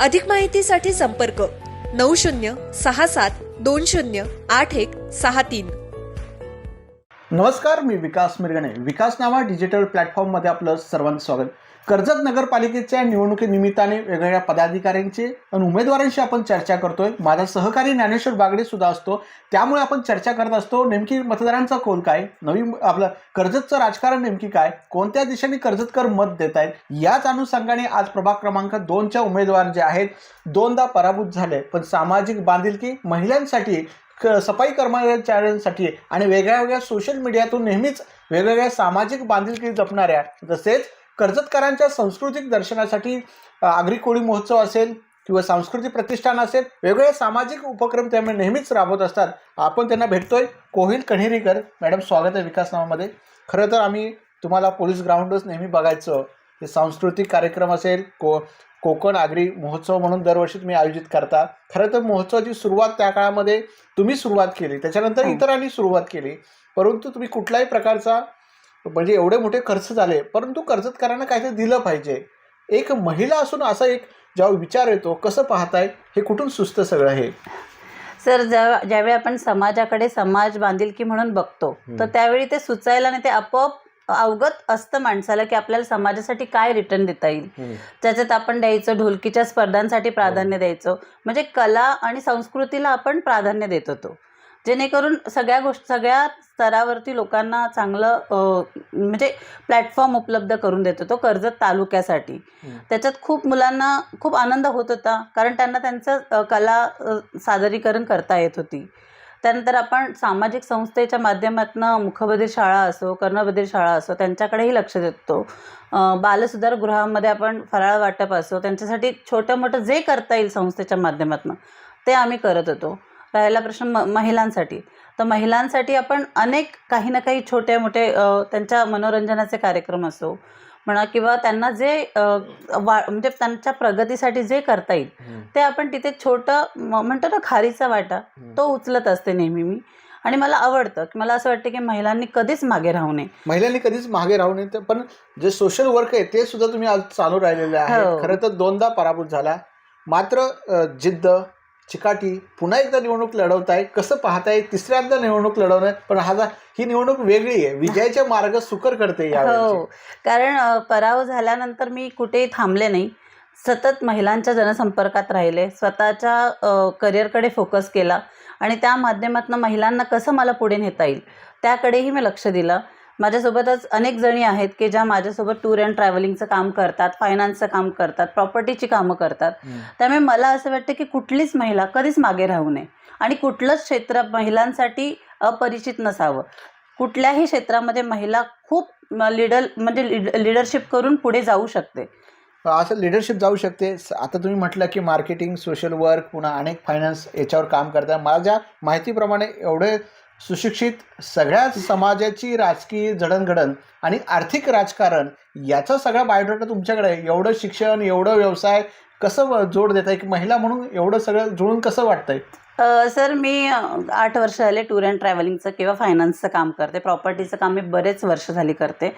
अधिक माहितीसाठी संपर्क नऊ शून्य सहा सात दोन शून्य आठ एक सहा तीन. नमस्कार मी विकास मिरगणे. विकास नावा डिजिटल प्लॅटफॉर्ममध्ये आपलं सर्वांचं स्वागत. कर्जत नगरपालिकेच्या निवडणुकीनिमित्ताने वेगवेगळ्या पदाधिकाऱ्यांची आणि उमेदवारांशी आपण चर्चा करतोय. माझा सहकारी ज्ञानेश्वर बागडे सुद्धा असतो. त्यामुळे आपण चर्चा करत असतो नेमकी मतदारांचा कोल काय? नवीन आपलं कर्जतचं राजकारण नेमकी काय? कोणत्या दिशेने कर्जतकर मत देत आहेत याच अनुषंगाने आज प्रभाग क्रमांक दोनच्या उमेदवार जे आहेत दोनदा पराभूत झाले. पण सामाजिक बांधिलकी महिलांसाठी क- सफाई कर्मचाऱ्यांसाठी आणि वेगळ्या वेगळ्या सोशल मीडियातून नेहमीच वेगवेगळ्या सामाजिक बांधिलकी जपणाऱ्या तसेच कर्जतकरांच्या सांस्कृतिक दर्शनासाठी आगरी कोळी महोत्सव असेल किंवा सांस्कृतिक प्रतिष्ठान असेल वेगवेगळे सामाजिक उपक्रम त्यामुळे नेहमीच राबवत असतात. आपण त्यांना भेटतोय. कोहिल कण्हेरीकर मॅडम स्वागत आहे विकास नावामध्ये खरं तर आम्ही तुम्हाला पोलीस ग्राउंडच नेहमी बघायचं. हे सांस्कृतिक कार्यक्रम असेल को कोकण आगरी महोत्सव म्हणून दरवर्षी तुम्ही आयोजित करता. खरं तर महोत्सवाची सुरुवात त्या काळामध्ये तुम्ही सुरुवात केली. त्याच्यानंतर हो. इतरांनी सुरुवात केली. परंतु तुम्ही कुठल्याही प्रकारचा म्हणजे एवढे मोठे खर्च झाले परंतु कर्जतकरांना काहीतरी दिलं पाहिजे. एक महिला असून असा एक जेव्हा विचार येतो कसं पाहताय? हे कुठून सुस्त सगळं हे? सर ज्या ज्यावेळी आपण समाजाकडे समाज बांधिलकी म्हणून बघतो तर त्यावेळी ते सुचायला नाही ते आपोआप अवगत असतं माणसाला की आपल्याला समाजासाठी काय रिटर्न देता येईल. त्याच्यात आपण द्यायचं ढोलकीच्या स्पर्धांसाठी प्राधान्य द्यायचं. म्हणजे कला आणि संस्कृतीला आपण प्राधान्य देत होतो. जेणेकरून सगळ्या गोष्टी सगळ्या स्तरावरती लोकांना चांगलं म्हणजे प्लॅटफॉर्म उपलब्ध करून देत होतो कर्जत तालुक्यासाठी. त्याच्यात खूप मुलांना खूप आनंद होत होता कारण त्यांना त्यांचं कला सादरीकरण करता येत होती. त्यानंतर आपण सामाजिक संस्थेच्या माध्यमातून मुखबधीर शाळा असो कर्णबधीर शाळा असो त्यांच्याकडेही लक्ष देतो. बालसुधार गृहामध्ये आपण फराळ वाटप असो त्यांच्यासाठी छोटं मोठं जे करता येईल संस्थेच्या माध्यमातून ते आम्ही करत होतो. राहिला प्रश्न म महिलांसाठी. तर महिलांसाठी आपण अनेक काही ना काही छोटे मोठे त्यांच्या मनोरंजनाचे कार्यक्रम असो म्हणा किंवा त्यांना जे वा म्हणजे त्यांच्या प्रगतीसाठी जे करता येईल ते आपण तिथे छोटं म्हणतो ना खारीचा वाटा तो उचलत असते नेहमी मी. आणि मला आवडतं की मला असं वाटतं की महिलांनी कधीच मागे राहू नये. महिलांनी कधीच मागे राहू नये पण जे सोशल वर्क आहे ते सुद्धा तुम्ही आज चालू राहिलेले आहे हो. खरं तर दोनदा पराभूत झाला. मात्र जिद्द चिकाटी पुन्हा एकदा निवडणूक लढवताय कसं पाहताय तिसऱ्यांदा निवडणूक लढवणं पण हा ही निवडणूक वेगळी आहे. विजयाचे मार्ग सुकर करते हो कारण पराव झाल्यानंतर मी कुठेही थांबले नाही. सतत महिलांच्या जनसंपर्कात राहिले स्वतःच्या करिअरकडे फोकस केला आणि त्या माध्यमातून महिलांना कसं मला पुढे नेता येईल त्याकडेही मी लक्ष दिलं. माझ्यासोबतच अनेक जणी आहेत की ज्या माझ्यासोबत टूर अँड ट्रॅव्हलिंगचं काम करतात फायनान्सचं काम करतात प्रॉपर्टीची कामं करतात. त्यामुळे मला असं वाटतं की कुठलीच महिला कधीच मागे राहू नये. आणि कुठलंच क्षेत्र महिलांसाठी अपरिचित नसावं. कुठल्याही क्षेत्रामध्ये महिला खूप लीडर म्हणजे लिडरशिप करून पुढे जाऊ शकते. असं लिडरशिप जाऊ शकते. आता तुम्ही म्हटलं की मार्केटिंग सोशल वर्क पुन्हा अनेक फायनान्स याच्यावर काम करताय माझ्या माहितीप्रमाणे एवढे सुशिक्षित सगळ्या समाजाची राजकीय जडणघडण आणि आर्थिक राजकारण याचा सगळा बायोडाटा तुमच्याकडे आहे. एवढं शिक्षण एवढं व्यवसाय कसं जोड देत आहे की महिला म्हणून एवढं सगळं जुळून कसं वाटतंय? अ, सर मी आठ वर्ष झाले टूर अँड ट्रॅव्हलिंगचं किंवा फायनान्सचं काम करते. प्रॉपर्टीचं काम मी बरेच वर्ष झाली करते.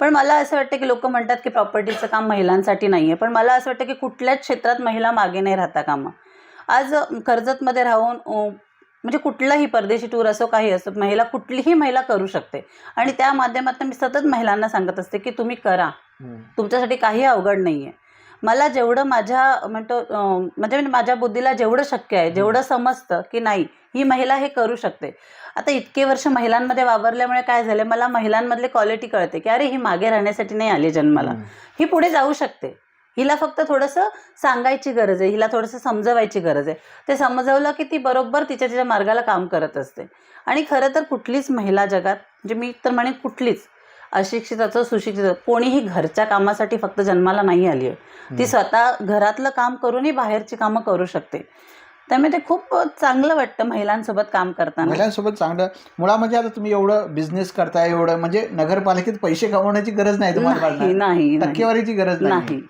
पण मला असं वाटतं की लोक म्हणतात की प्रॉपर्टीचं काम महिलांसाठी नाही आहे पण मला असं वाटतं की कुठल्याच क्षेत्रात महिला मागे नाही राहता कामं. आज कर्जतमध्ये राहून म्हणजे कुठलाही परदेशी टूर असो काही असो महिला कुठलीही महिला करू शकते. आणि त्या माध्यमातून मी सतत महिलांना सांगत असते की तुम्ही करा. तुमच्यासाठी काही अवघड नाही आहे मला जेवढं माझ्या म्हणतो म्हणजे माझ्या बुद्धीला जेवढं शक्य आहे जेवढं समजतं की नाही ही महिला हे करू शकते. आता इतके वर्ष महिलांमध्ये वावरल्यामुळे काय झालं मला महिलांमधले क्वालिटी कळते की अरे ही मागे राहण्यासाठी नाही आली जन्माला. ही पुढे जाऊ शकते. हिला फक्त थोडंसं सांगायची गरज आहे हिला थोडंसं समजवायची गरज आहे. ते समजवलं की ती बरोबर तिच्या तिच्या मार्गाला काम करत असते. आणि खरं तर कुठलीच महिला जगात म्हणजे मी तर म्हणेन कुठलीच अशिक्षित असो सुशिक्षित कोणीही घरच्या कामासाठी फक्त जन्माला नाही आली आहे. ती स्वतः घरातलं काम करूनही बाहेरची कामं करू शकते. त्यामुळे ते खूप चांगलं वाटतं महिलांसोबत काम करताना. महिलांसोबत चांगलं मुळा म्हणजे आता तुम्ही एवढं बिझनेस करताय एवढं म्हणजे नगरपालिकेत पैसे कमवण्याची गरज नाही तुम्हाला नाही. टक्केवारीची गरज नाही.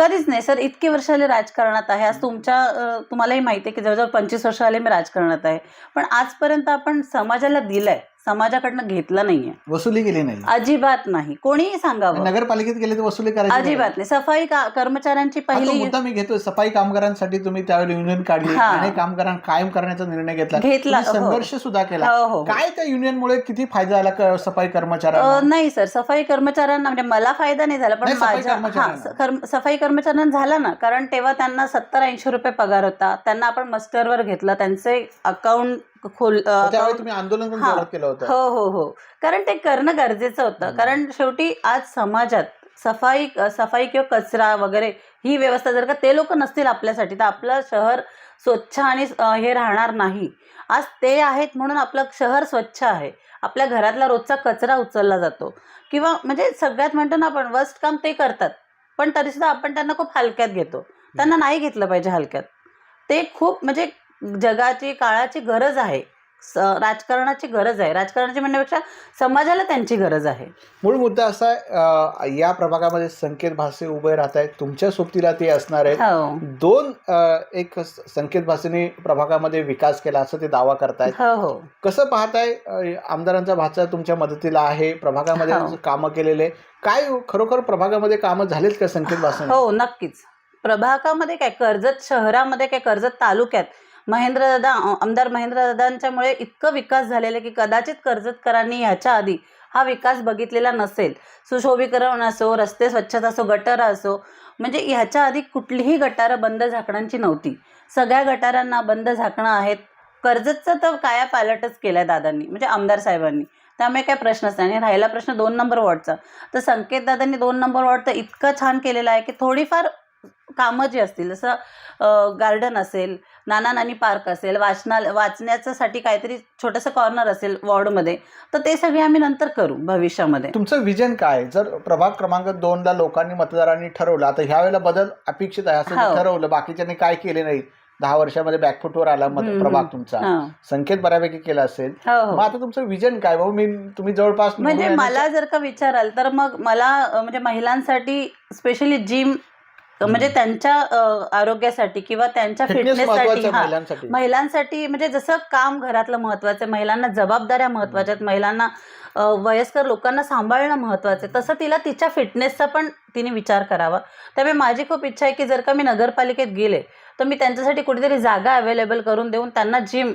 कधीच नाही. सर इतके वर्ष आले राजकारणात आहे. आज तुमच्या तुम्हालाही माहिती आहे की जवळजवळ पंचवीस वर्ष आले मी राजकारणात आहे. पण आजपर्यंत आपण समाजाला दिलंय. समाजाकडनं घेतलं नाहीये. वसुली केली नाही. अजिबात नाही. कोणीही सांगावं. नगरपालिकेत गेले तर वसुली करायची. अजिबात नाही. सफाई का- कर्मचाऱ्यांची पहिली मुद्दा मी घेतोय. सफाई कामगारांसाठी तुम्ही त्यावेळी युनियन काढली. हा. आणि कामगारांना कायम करण्याचा निर्णय घेतला. घेतला, तुम्ही हो. संघर्ष सुद्धा केला. हो, हो. काय त्या युनियनमुळे किती फायदा झाला क- सफाई कर्मचाऱ्यांना? अं, नाही सर. सफाई कर्मचाऱ्यांना म्हणजे मला फायदा नाही झाला पण नाही, सफाई माझ्या हा कर्मचाऱ्यांना. स- कर्म- सफाई कर्मचाऱ्यांना झाला ना कारण तेव्हा त्यांना सत्तर ऐंशी रुपये पगार होता. त्यांना आपण मस्टरवर घेतलं. त्यांचे अकाउंट खोल त्यावेळी तुम्ही आंदोलन हा. केलं होतं. हो हो हो. कारण ते करणं गरजेचं होतं. कारण शेवटी आज समाजात सफाई सफाई किंवा कचरा वगैरे ही व्यवस्था जर का ते लोक नसतील आपल्यासाठी तर आपलं शहर स्वच्छ आणि हे राहणार नाही. आज ते आहेत म्हणून आपलं शहर स्वच्छ आहे. आपल्या घरातला रोजचा कचरा उचलला जातो. किंवा म्हणजे सगळ्यात म्हणतो ना आपण वर्स्ट काम ते करतात. पण तरीसुद्धा आपण त्यांना खूप हलक्यात घेतो. त्यांना नाही घेतलं पाहिजे हलक्यात. ते खूप म्हणजे जगाची काळाची गरज आहे. स राजकारणाची गरज आहे. राजकारणाची म्हणण्यापेक्षा समाजाला त्यांची गरज आहे. मूळ मुद्दा असा आहे या प्रभागामध्ये संकेत भासे उभे राहत आहेत. तुमच्या सोबतीला ते असणार आहेत. हो. दोन एक संकेत भासेने प्रभागामध्ये विकास केला असं ते दावा करतायत. हो हो. कसं पाहताय आमदारांचा भाचा तुमच्या मदतीला आहे? प्रभागामध्ये हो. कामं केलेले. काय खरोखर प्रभागामध्ये कामं झालीत का संकेत भासेने हो नक्कीच. प्रभागामध्ये काय कर्जत शहरामध्ये काय कर्जत तालुक्यात महेंद्रदादा आमदार महेंद्रदादांच्यामुळे इतकं विकास झालेला आहे की कदाचित कर्जतकरांनी ह्याच्या आधी हा विकास बघितलेला नसेल. सुशोभीकरण असो रस्ते स्वच्छता असो गटर असो म्हणजे ह्याच्या आधी कुठलीही गटारं बंद झाकणांची नव्हती. सगळ्या गटारांना बंद झाकणं आहेत. कर्जतचं तर काया पालटच केलाय दादांनी म्हणजे आमदार साहेबांनी. त्यामुळे काय प्रश्नच नाही. आणि राहिला प्रश्न दोन नंबर वॉर्डचा. तर संकेत दादांनी दोन नंबर वॉर्ड तर इतकं छान केलेलं आहे की थोडीफार कामं जी असतील जसं गार्डन असेल नाना नानी पार्क असेल वाचना वाचण्याच्यासाठी काहीतरी छोटंसं कॉर्नर असेल वॉर्डमध्ये तर ते सगळे आम्ही नंतर करू भविष्यामध्ये तुमचं विजन काय जर प्रभाग क्रमांक दोनला लोकांनी मतदारांनी ठरवलं आता ह्या वेळेला बदल अपेक्षित आहे असं हो. ठरवलं बाकीच्यांनी काय केले नाही दहा वर्षामध्ये बॅकफुटवर आला मत हम्म, प्रभाग. तुमचा हां. संकेत बऱ्यापैकी केला असेल हो मग हो आता तुमचं विजन काय भाऊ मी तुम्ही जवळपास म्हणजे मला जर का विचाराल तर मग मला अ, म्हणजे महिलांसाठी स्पेशली जिम म्हणजे त्यांच्या आरोग्यासाठी किंवा त्यांच्या फिटनेस फिटनेससाठी महत्वाचं महिलांसाठी. म्हणजे जसं काम घरातलं महत्त्वाचं आहे महिलांना जबाबदाऱ्या महत्त्वाच्या आहेत महिलांना वयस्कर लोकांना सांभाळणं महत्त्वाचं आहे. तसं तिला तिच्या फिटनेसचा पण तिने विचार करावा. त्यामुळे माझी खूप इच्छा आहे की जर का मी नगरपालिकेत गेले तर मी त्यांच्यासाठी कुठेतरी जागा अवेलेबल करून देऊन त्यांना जिम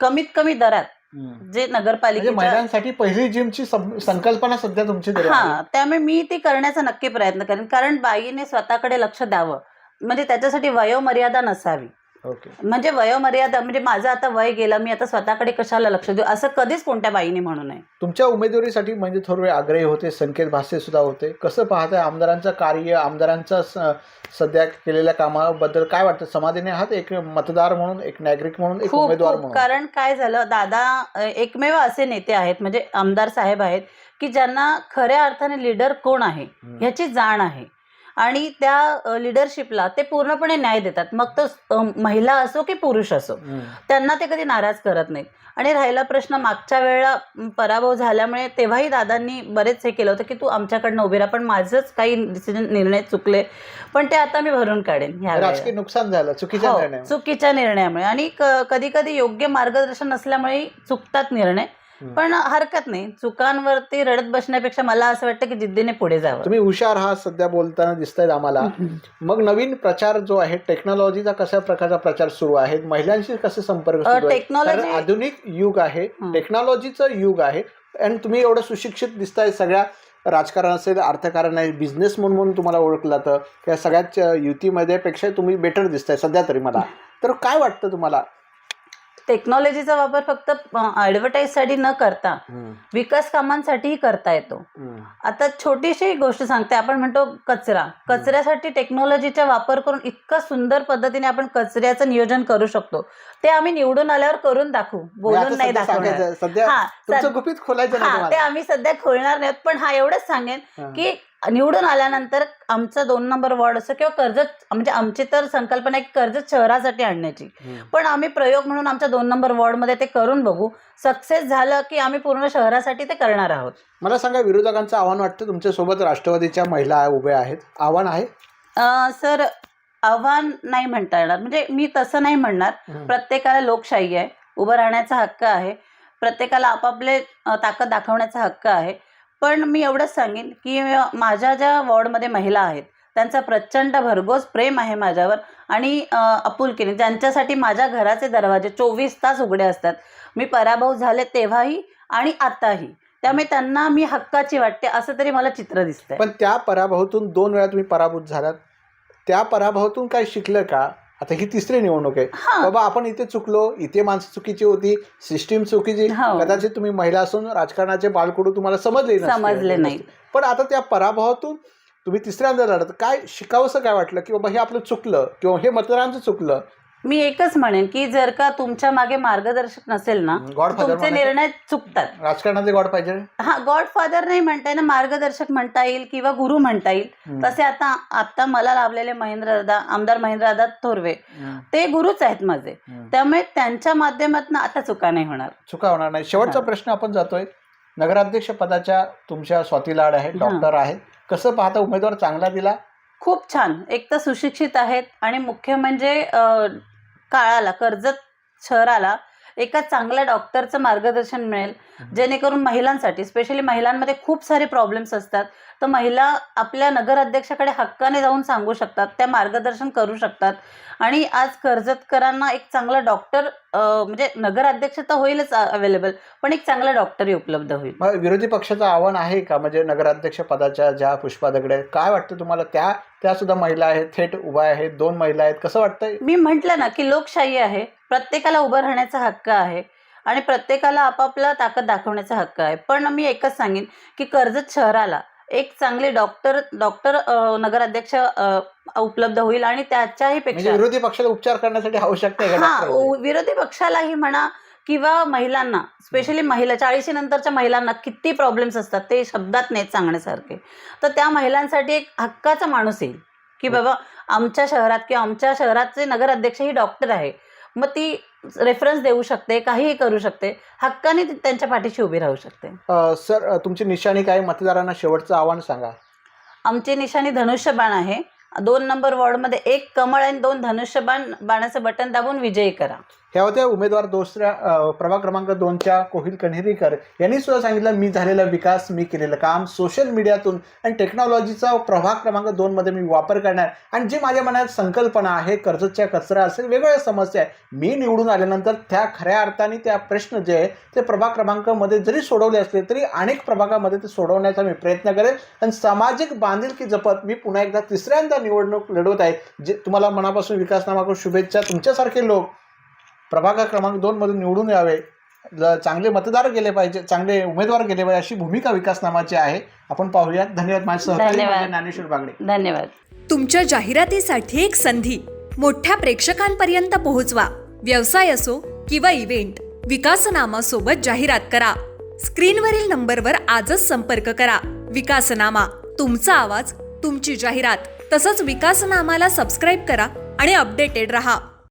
कमीत कमी दरात. जे म्हणजे नगरपालिकेच्या महिलांसाठी पहिली जिमची संकल्पना सध्या तुमची. हा त्यामुळे मी ती करण्याचा नक्की प्रयत्न करेन. कारण बाईने स्वतःकडे लक्ष द्यावं. म्हणजे त्याच्यासाठी वयोमर्यादा नसावी. म्हणजे वयोमर्यादा म्हणजे माझं आता वय गेलं मी आता स्वतःकडे कशाला लक्ष देऊ? असं कधीच कोणत्या बाईने म्हणू नये. तुमच्या उमेदवारीसाठी म्हणजे थोडे आग्रही होते संकेत भासे सुद्धा होते. कसं पाहताय आमदारांचं कार्य आमदारांचं सध्या केलेल्या कामाबद्दल काय वाटतं? समाधानी आहात एक मतदार म्हणून एक नागरिक म्हणून एक उमेदवार म्हणून? कारण काय झालं दादा एकमेव असे नेते आहेत म्हणजे आमदार साहेब आहेत की ज्यांना खऱ्या अर्थाने लीडर कोण आहे. ह्याची जाण आहे. आणि त्या लिडरशिपला ते पूर्णपणे न्याय देतात मग तो महिला असो की पुरुष असो. त्यांना ते कधी नाराज करत नाहीत आणि राहिला प्रश्न मागच्या वेळेला पराभव झाल्यामुळे तेव्हाही दादांनी बरेच हे केलं होतं की तू आमच्याकडनं उभी राहा पण माझंच काही डिसिजन निर्णय चुकले पण ते आता मी भरून काढेन ह्या. नुकसान झालं चुकीच्या हो, चुकीच्या निर्णयामुळे आणि कधी कधी योग्य मार्गदर्शन नसल्यामुळे चुकतात निर्णय. पण हरकत नाही. चुकांवरती रडत बसण्यापेक्षा मला असं वाटतं की जिद्दीने पुढे जावं. तुम्ही हुशार आहात सध्या बोलताना दिसतायत आम्हाला. मग नवीन प्रचार जो आहे टेक्नॉलॉजीचा कशा प्रकारचा प्रचार सुरू आहे? महिलांशी कसे संपर्क टेक्नॉलॉजी- आधुनिक युग आहे हं. टेक्नॉलॉजीचं युग आहे. आणि तुम्ही एवढं सुशिक्षित दिसताय सगळ्या राजकारण असेल अर्थकारण आहे बिझनेस म्हणून म्हणून तुम्हाला ओळखलं जातं. त्या सगळ्याच युतीमध्ये पेक्षा तुम्ही बेटर दिसताय सध्या तरी मला. तर काय वाटतं तुम्हाला? टेक्नॉलॉजीचा वापर फक्त ॲडव्हर्टाईजसाठी न करता विकास कामांसाठीही करता येतो. आता छोटीशी गोष्ट सांगते आपण म्हणतो कचरा. कचऱ्यासाठी टेक्नॉलॉजीचा वापर करून इतका सुंदर पद्धतीने आपण कचऱ्याचं नियोजन करू शकतो. ते आम्ही निवडून आल्यावर करून दाखवू. बोलून नाही दाखवणार. हा, ते. आम्ही सध्या खोलणार नाहीत पण हा एवढंच सांगेन. की निवडून आल्यानंतर आमचा दोन नंबर वॉर्ड असो किंवा कर्जत म्हणजे आमची तर संकल्पना आहे की कर्जत शहरासाठी आणण्याची. पण आम्ही प्रयोग म्हणून आमच्या दोन नंबर वॉर्डमध्ये ते करून बघू. सक्सेस झालं की आम्ही पूर्ण शहरासाठी ते करणार आहोत. मला सांगा विरोधकांचं आव्हान वाटतं तुमच्यासोबत राष्ट्रवादीच्या महिला उभ्या आहेत. आव्हान आहे? सर आव्हान नाही म्हणता येणार. म्हणजे मी तसं नाही म्हणणार. प्रत्येकाला लोकशाही आहे. उभं राहण्याचा हक्क आहे. प्रत्येकाला आपापले ताकद दाखवण्याचा हक्क आहे. पण मी एवढंच सांगेन की माझ्या ज्या वॉर्डमध्ये महिला आहेत त्यांचा प्रचंड भरघोस प्रेम आहे माझ्यावर आणि आपुलकीने ज्यांच्यासाठी माझ्या घराचे दरवाजे चोवीस तास उघडे असतात. मी पराभव झाले तेव्हाही आणि आताही. त्यामुळे त्यांना मी हक्काची वाटते असं तरी मला चित्र दिसतंय. पण त्या पराभवातून दोन वेळा तुम्ही पराभूत झालात. त्या पराभवातून काय शिकलं का? आता ही तिसरी निवडणूक आहे बाबा आपण इथे चुकलो इथे माणसं चुकीची होती सिस्टीम चुकीची हो. कदाचित तुम्ही महिला असून राजकारणाचे बालकडू तुम्हाला समजले. समजले नाही. पण आता त्या पराभवातून तुम्ही तिसऱ्यांदा लढत काय शिकावंसं काय वाटलं की बाबा हे आपलं चुकलं किंवा हे मतदारांचं चुकलं मी एकच म्हणेन की जर का तुमच्या मागे मार्गदर्शक नसेल ना तुमचे म्हणायचं? निर्णय चुकतात राजकारणाचे गॉड पाहिजे हा गॉडफादर नाही म्हणता येईल मार्गदर्शक म्हणता येईल किंवा गुरु म्हणता येईल हम्म. तसे आता आता मला लाभलेले महेंद्र दादा आमदार महेंद्र दादा थोरवे. ते गुरुच आहेत माझे. त्यामुळे त्यांच्या माध्यमातून आता चुका नाही होणार चुका होणार नाही शेवटचा हा. प्रश्न आपण जातोय नगराध्यक्ष पदाच्या तुमच्या स्वाती लाड आहेत हा. डॉक्टर आहेत कसं पाहता उमेदवार चांगला दिला खूप छान एक तर सुशिक्षित आहेत आणि मुख्य म्हणजे अ, काळाला कर्जत शहराला एका चांगल्या डॉक्टरचं मार्गदर्शन मिळेल. जेणेकरून महिलांसाठी स्पेशली महिलांमध्ये खूप सारे प्रॉब्लेम्स असतात. तर महिला आपल्या नगर अध्यक्षाकडे हक्काने जाऊन सांगू शकतात त्या मार्गदर्शन करू शकतात. आणि आज कर्जतकरांना एक चांगला डॉक्टर म्हणजे नगर अध्यक्ष तर होईलच अवेलेबल पण एक चांगला डॉक्टरही उपलब्ध होईल. विरोधी पक्षाचं आव्हान आहे का? म्हणजे नगराध्यक्ष पदाच्या ज्या पुष्पा दगडे काय वाटतं तुम्हाला? त्या त्या सुद्धा महिला आहेत थेट उभ्या आहेत दोन महिला आहेत. कसं वाटतंय? मी म्हटलं ना की लोकशाही आहे. प्रत्येकाला उभं राहण्याचा हक्क आहे आणि प्रत्येकाला आपापला ताकद दाखवण्याचा हक्क आहे. पण मी एकच सांगेन की कर्जत शहराला एक चांगले डॉक्टर डॉक्टर नगराध्यक्ष उपलब्ध होईल आणि त्याच्याही म्हणजे पेक्षा विरोधी पक्षाला उपचार करण्यासाठी आवश्यकता हा विरोधी पक्षालाही म्हणा किंवा महिलांना स्पेशली महिला चाळीशी नंतरच्या महिलांना किती प्रॉब्लेम्स असतात ते शब्दात नाहीत सांगण्यासारखे. तर त्या महिलांसाठी एक हक्काचा माणूस येईल की हो. बाबा आमच्या शहरात किंवा आमच्या शहराचे नगर अध्यक्ष ही डॉक्टर आहे. मग ती रेफरन्स देऊ शकते काहीही करू शकते. हक्काने त्यांच्या पाठीशी उभी राहू शकते. सर तुमची निशाणी काय? मतदारांना शेवटचं आव्हान सांगा. आमची निशाणी धनुष्यबाण आहे. दोन नंबर वॉर्डमध्ये एक कमळ आणि दोन धनुष्यबाण बाणाचं बटन दाबून विजयी करा. ह्या होत्या उमेदवार दुसऱ्या प्रभाग क्रमांक दोनच्या कोहिल कण्हेरीकर यांनी सुद्धा सांगितलं मी झालेला विकास मी केलेलं काम सोशल मीडियातून आणि टेक्नॉलॉजीचा प्रभाग क्रमांक दोनमध्ये मी वापर करणार. आणि जी माझ्या मनात संकल्पना आहे कर्जतच्या कचरा असेल वेगवेगळ्या समस्या आहे मी निवडून आल्यानंतर त्या खऱ्या अर्थाने त्या प्रश्न जे आहे ते प्रभाग क्रमांकामध्ये जरी सोडवले असले तरी अनेक प्रभागामध्ये ते सोडवण्याचा मी प्रयत्न करेन आणि सामाजिक बांधिलकी जपत मी पुन्हा एकदा तिसऱ्यांदा निवडणूक लढवत आहे. जे तुम्हाला मनापासून विकास करून शुभेच्छा तुमच्यासारखे लोक प्रभाग क्रमांक दोन मधून निवडून यावे. ल- चांगले मतदार गेले पाहिजे चांगले उमेदवार गेले पाहिजे अशी भूमिका विकासनामाची आहे. आपण पाहूयात धन्यवाद माझे सहकारी धन्यवाद. माझे ज्ञानेश्वर बागडे. धन्यवाद. तुमच्या जाहिरातीसाठी एक संधी. मोठ्या प्रेक्षकांपर्यंत पोहोचवा. व्यवसाय असो किंवा इव्हेंट विकासनामा सोबत जाहिरात करा. स्क्रीनवरील नंबरवर आजच संपर्क करा. विकासनामा तुमचा आवाज तुमची जाहिरात. तसंच विकासनामाला सबस्क्राईब करा आणि अपडेटेड रहा.